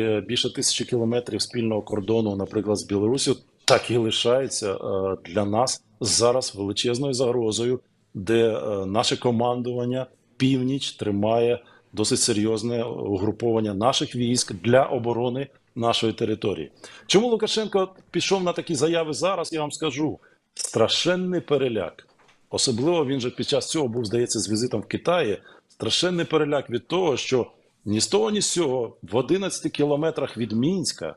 е, більше тисячі кілометрів спільного кордону, наприклад, з Білорусі, так і лишається е, для нас зараз величезною загрозою, де е, наше командування північ тримає досить серйозне угруповання наших військ для оборони нашої території. Чому Лукашенко пішов на такі заяви зараз? Я вам скажу страшенний переляк. Особливо він же під час цього був, здається, з візитом в Китаї. Страшенний переляк від того, що ні з того, ні з цього в 11 кілометрах від Мінська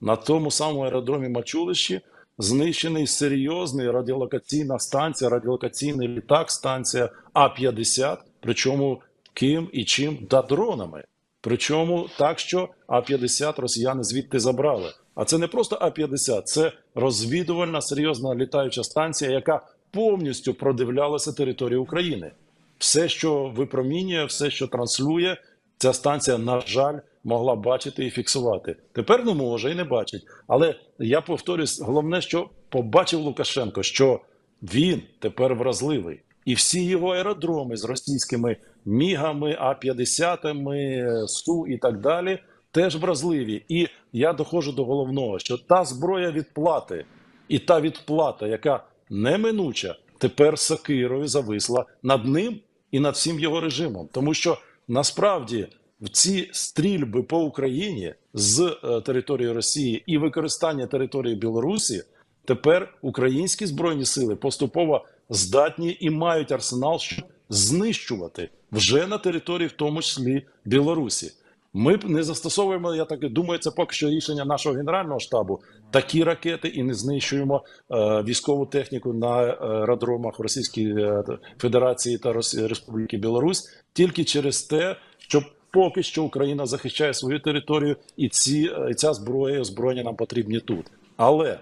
на тому самому аеродромі Мачулищі знищений серйозний радіолокаційна станція, радіолокаційний літак, станція А-50, причому ким і чим да дронами. Причому так, що А-50 росіяни звідти забрали. А це не просто А-50, це розвідувальна серйозна літаюча станція, яка повністю продивлялася територію України. Все, що випромінює, все, що транслює, ця станція, на жаль, могла бачити і фіксувати. Тепер не може і не бачить. Але я повторюсь, головне, що побачив Лукашенко, що він тепер вразливий, і всі його аеродроми з російськими мігами, А-50, Су і так далі. Теж вразливі, і я доходжу до головного, що та зброя відплати і та відплата, яка неминуча, тепер сокирою зависла над ним і над всім його режимом. Тому що насправді в ці стрільби по Україні з е, території Росії і використання території Білорусі тепер українські збройні сили поступово здатні і мають арсенал, щоб знищувати вже на території, в тому числі Білорусі. Ми не застосовуємо, я так думаю, це поки що рішення нашого генерального штабу. Такі ракети і не знищуємо е, військову техніку на е, аеродромах Російської е, Федерації та Республіки Білорусь тільки через те, що поки що Україна захищає свою територію, і ці е, і ця зброя і нам потрібні тут. Але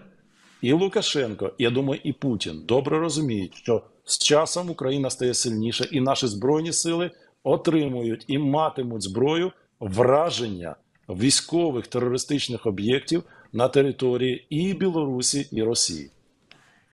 і Лукашенко, я думаю, і Путін добре розуміють, що з часом Україна стає сильніше, і наші збройні сили отримують і матимуть зброю враження військових терористичних об'єктів на території і Білорусі, і Росії.